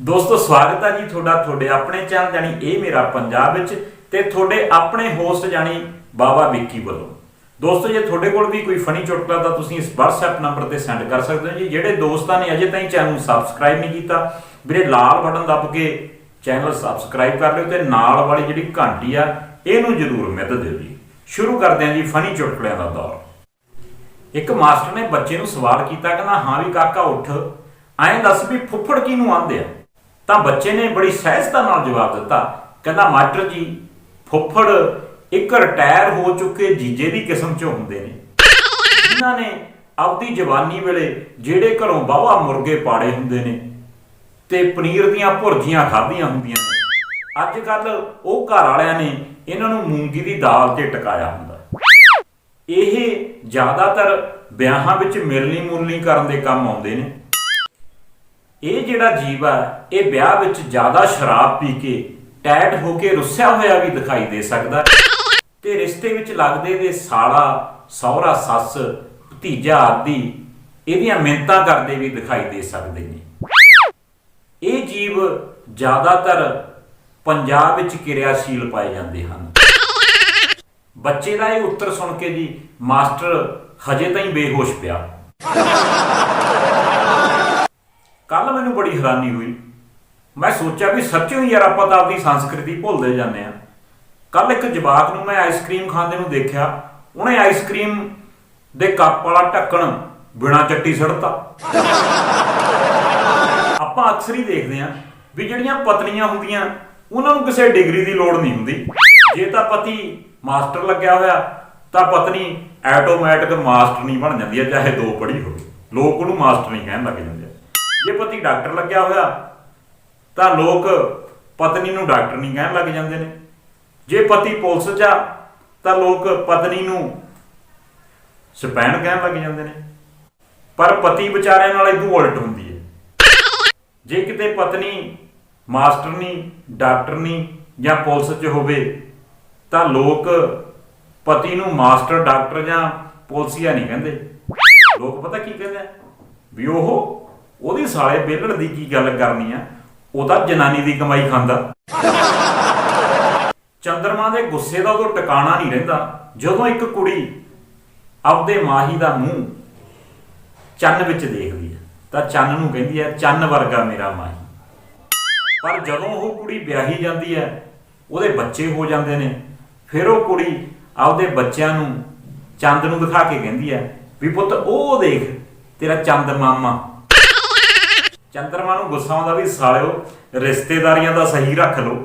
ਦੋਸਤੋ, ਸਵਾਗਤ ਹੈ ਜੀ ਤੁਹਾਡਾ, ਤੁਹਾਡੇ ਆਪਣੇ ਚੈਨਲ ਜਾਨੀ ਇਹ ਮੇਰਾ ਪੰਜਾਬ ਵਿੱਚ ਤੇ ਤੁਹਾਡੇ ਆਪਣੇ ਹੋਸਟ ਜਾਨੀ ਬਾਬਾ ਵਿੱਕੀ ਵੱਲੋਂ। ਦੋਸਤੋ, ਜੇ ਤੁਹਾਡੇ ਕੋਲ ਵੀ ਕੋਈ ਫਨੀ ਚੁਟਕਲਾ ਤਾਂ ਤੁਸੀਂ ਇਸ WhatsApp ਨੰਬਰ ਤੇ ਸੈਂਡ ਕਰ ਸਕਦੇ ਹੋ ਜੀ। ਜਿਹੜੇ ਦੋਸਤਾਂ ਨੇ ਅਜੇ ਤਾਈਂ ਚੈਨਲ ਨੂੰ ਸਬਸਕ੍ਰਾਈਬ ਨਹੀਂ ਕੀਤਾ, ਵੀਰੇ ਲਾਲ ਬਟਨ ਦੱਬ ਕੇ ਚੈਨਲ ਸਬਸਕ੍ਰਾਈਬ ਕਰ ਲਿਓ ਤੇ ਨਾਲ ਵਾਲੀ ਜਿਹੜੀ ਘੰਟੀ ਆ, ਇਹਨੂੰ ਜ਼ਰੂਰ ਮਿੱਧ ਦਿਓ ਜੀ। ਸ਼ੁਰੂ ਕਰਦੇ ਹਾਂ ਜੀ ਫਨੀ ਚੁਟਕਲਿਆਂ ਦਾ ਦੌਰ। ਇੱਕ ਮਾਸਟਰ ਨੇ ਬੱਚੇ ਨੂੰ ਸਵਾਲ ਕੀਤਾ, ਕਹਿੰਦਾ, ਹਾਂ ਵੀ ਕਾਕਾ, ਉੱਠ। ਐਂ ਦੱਸ ਵੀ ਫੁੱਫੜ ਕਿਹਨੂੰ ਆਂਦੇ ਆ? ਤਾਂ ਬੱਚੇ ਨੇ ਬੜੀ ਸਹਿਜਤਾ ਨਾਲ ਜਵਾਬ ਦਿੱਤਾ। ਕਹਿੰਦਾ, ਮਾਸਟਰ ਜੀ, ਫੁੱਫੜ ਇੱਕ ਰਿਟਾਇਰ ਹੋ ਚੁੱਕੇ ਜੀਜੇ ਦੀ ਕਿਸਮ 'ਚੋਂ ਹੁੰਦੇ ਨੇ। ਇਹਨਾਂ ਨੇ ਆਪਦੀ ਜਵਾਨੀ ਵੇਲੇ ਜਿਹੜੇ ਘਰੋਂ ਬਾਵਾ ਮੁਰਗੇ ਪਾੜੇ ਹੁੰਦੇ ਨੇ ਤੇ ਪਨੀਰ ਦੀਆਂ ਭੁਰਜੀਆਂ ਖਾਧੀਆਂ ਹੁੰਦੀਆਂ ਨੇ। ਅੱਜ ਕੱਲ ਉਹ ਘਰ ਵਾਲਿਆਂ ਨੇ ਇਹਨਾਂ ਨੂੰ ਮੂੰਗੀ ਦੀ ਦਾਲ ਤੇ ਟਿਕਾਇਆ ਹੁੰਦਾ ਇਹ ਜ਼ਿਆਦਾਤਰ ਵਿਆਹਾਂ ਵਿੱਚ ਮਿਲਣੀ ਮੁਲਣੀ ਕਰਨ ਦੇ ਕੰਮ ਆਉਂਦੇ ਨੇ। ਇਹ ਜਿਹੜਾ ਜੀਵ ਆ, ਇਹ ਵਿਆਹ ਵਿੱਚ ਜ਼ਿਆਦਾ ਸ਼ਰਾਬ ਪੀ ਕੇ ਟੈਟ ਹੋ ਕੇ ਰੁੱਸਿਆ ਹੋਇਆ ਵੀ ਦਿਖਾਈ ਦੇ ਸਕਦਾ ਤੇ ਰਿਸ਼ਤੇ ਵਿੱਚ ਲੱਗਦੇ ਦੇ ਸਾਲਾ, ਸਹੁਰਾ, ਸੱਸ, ਭਤੀਜਾ ਆਦਿ, ਇਹਦੀਆਂ ਮਿੰਤਾਂ ਕਰਦੇ ਵੀ ਦਿਖਾਈ ਦੇ ਸਕਦੇ ਨੇ। ਇਹ ਜੀਵ ਜ਼ਿਆਦਾਤਰ ਪੰਜਾਬ ਵਿੱਚ ਕਿਰਿਆਸ਼ੀਲ ਪਾਏ ਜਾਂਦੇ ਹਨ। ਬੱਚੇ ਦਾ ਇਹ ਉੱਤਰ ਸੁਣ ਕੇ ਜੀ ਮਾਸਟਰ ਹਜੇ ਤਾਈਂ ਬੇਹੋਸ਼ ਪਿਆ। ਮੈਨੂੰ ਬੜੀ ਹੈਰਾਨੀ ਹੋਈ। ਮੈਂ ਸੋਚਿਆ ਵੀ ਸੱਚਿਓ ਹੀ ਯਾਰ ਆਪਾਂ ਤਾਂ ਆਪਣੀ ਸੰਸਕ੍ਰਿਤੀ ਭੁੱਲਦੇ ਜਾਂਦੇ ਆ ਕੱਲ ਇੱਕ ਜਵਾਕ ਨੂੰ ਮੈਂ ਆਈਸਕ੍ਰੀਮ ਖਾਂਦੇ ਨੂੰ ਦੇਖਿਆ। ਉਹਨੇ ਆਈਸਕ੍ਰੀਮ ਦੇ ਕੱਪ ਵਾਲਾ ਢੱਕਣ ਬਿਨਾ ਚੱਟੀ ਸੜਤਾ। ਆਪਾਂ ਅਕਸਰ ਹੀ ਦੇਖਦੇ ਆ ਵੀ ਜਿਹੜੀਆਂ ਪਤਨੀਆਂ ਹੁੰਦੀਆਂ, ਉਹਨਾਂ ਨੂੰ ਕਿਸੇ ਡਿਗਰੀ ਦੀ ਲੋੜ ਨਹੀਂ ਹੁੰਦੀ। ਜੇ ਤਾਂ ਪਤੀ ਮਾਸਟਰ ਲੱਗਿਆ ਹੋਇਆ, ਤਾਂ ਪਤਨੀ ਆਟੋਮੈਟਿਕ ਮਾਸਟਰ ਨਹੀਂ ਬਣ ਜਾਂਦੀ ਹੈ ਚਾਹੇ ਦੋ ਪੜ੍ਹੀ ਹੋਵੇ। ਲੋਕ ਉਹਨੂੰ ਮਾਸਟਰ ਨਹੀਂ ਕਹਿਣ ਲੱਗ ਜਾਂਦੇ। ਜੇ ਪਤੀ ਡਾਕਟਰ ਲੱਗਿਆ ਹੋਇਆ, ਤਾਂ ਲੋਕ ਪਤਨੀ ਨੂੰ ਡਾਕਟਰ ਨਹੀਂ ਕਹਿਣ ਲੱਗ ਜਾਂਦੇ ਨੇ। ਜੇ ਪਤੀ ਪੁਲਿਸ 'ਚ ਆ, ਤਾਂ ਲੋਕ ਪਤਨੀ ਨੂੰ ਸਪੈਨ ਕਹਿਣ ਲੱਗ ਜਾਂਦੇ ਨੇ। ਪਰ ਪਤੀ ਵਿਚਾਰਿਆਂ ਨਾਲ ਇਦੋਂ ਉਲਟ ਹੁੰਦੀ ਹੈ। ਜੇ ਕਿਤੇ ਪਤਨੀ ਮਾਸਟਰ ਨਹੀਂ, ਡਾਕਟਰ ਨਹੀਂ ਜਾਂ ਪੁਲਿਸ 'ਚ ਹੋਵੇ, ਤਾਂ ਲੋਕ ਪਤੀ ਨੂੰ ਮਾਸਟਰ, ਡਾਕਟਰ ਜਾਂ ਪੁਲਸੀਆ ਨਹੀਂ ਕਹਿੰਦੇ। ਲੋਕ ਪਤਾ ਕੀ ਕਹਿੰਦੇ ਵੀ ਉਹ ਉਹਦੀ ਸਾਲੇ ਬੇਲੜ ਦੀ ਕੀ ਗੱਲ ਕਰਨੀ ਆ? ਉਹ ਤਾਂ ਜਨਾਨੀ ਦੀ ਕਮਾਈ ਖਾਂਦਾ। ਚੰਦਰਮਾ ਦੇ ਗੁੱਸੇ ਦਾ ਉਦੋਂ ਟਿਕਾਣਾ ਨਹੀਂ ਰਹਿੰਦਾ। ਜਦੋਂ ਇੱਕ ਕੁੜੀ ਆਪਦੇ ਮਾਹੀ ਦਾ ਮੂੰਹ ਚੰਨ ਵਿੱਚ ਦੇਖਦੀ ਹੈ ਤਾਂ ਚੰਨ ਨੂੰ ਕਹਿੰਦੀ ਹੈ ਚੰਨ ਵਰਗਾ ਮੇਰਾ ਮਾਹੀ। ਪਰ ਜਦੋਂ ਉਹ ਕੁੜੀ ਵਿਆਹੀ ਜਾਂਦੀ ਹੈ ਉਹਦੇ ਬੱਚੇ ਹੋ ਜਾਂਦੇ ਨੇ। ਫਿਰ ਉਹ ਕੁੜੀ ਆਪਦੇ ਬੱਚਿਆਂ ਨੂੰ ਚੰਦ ਨੂੰ ਦਿਖਾ ਕੇ ਕਹਿੰਦੀ ਹੈ ਵੀ ਪੁੱਤ, ਉਹ ਦੇਖ ਤੇਰਾ ਚੰਦ ਮਾਮਾ ਚੰਦਰਮਾ ਨੂੰ ਗੁੱਸਾ ਆਉਂਦਾ ਵੀ ਸਾਲਿਓ ਰਿਸ਼ਤੇਦਾਰੀਆਂ ਦਾ ਸਹੀ ਰੱਖ ਲਓ।